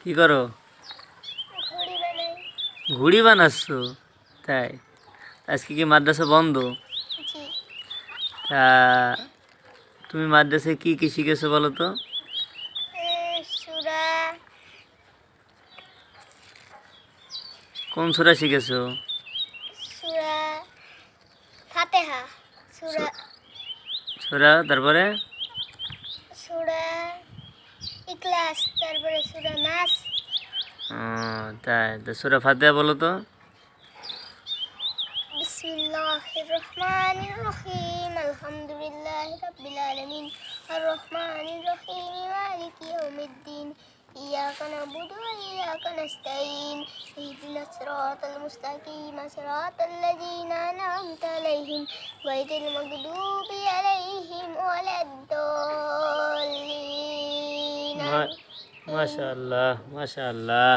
কি করো? ঘড়ি বানাচ্ছ? তাই? আজকে কি মাদ্রাসা বন্ধ? তা তুমি মাদ্রাসায় কি কি শিখেছো বলো তো? কোন সুরা শিখেছো? সুরা তারপরে? ইখলাস তারপরে সুরা নাস ও, তাই তো সুরা ফাতেহা বলো তো বিসমিল্লাহির রহমানির রহিম আলহামদুলিল্লাহি রাব্বিল আলামিন আর রহমানির রহিম মালিকি ইয়াউমিদ্দিন إياك نعبد وإياك نستعين اهدنا الصراط المستقيم صراط الذين أنعمت عليهم غير المغضوب মাশাল্লাহ মাশাল্লাহ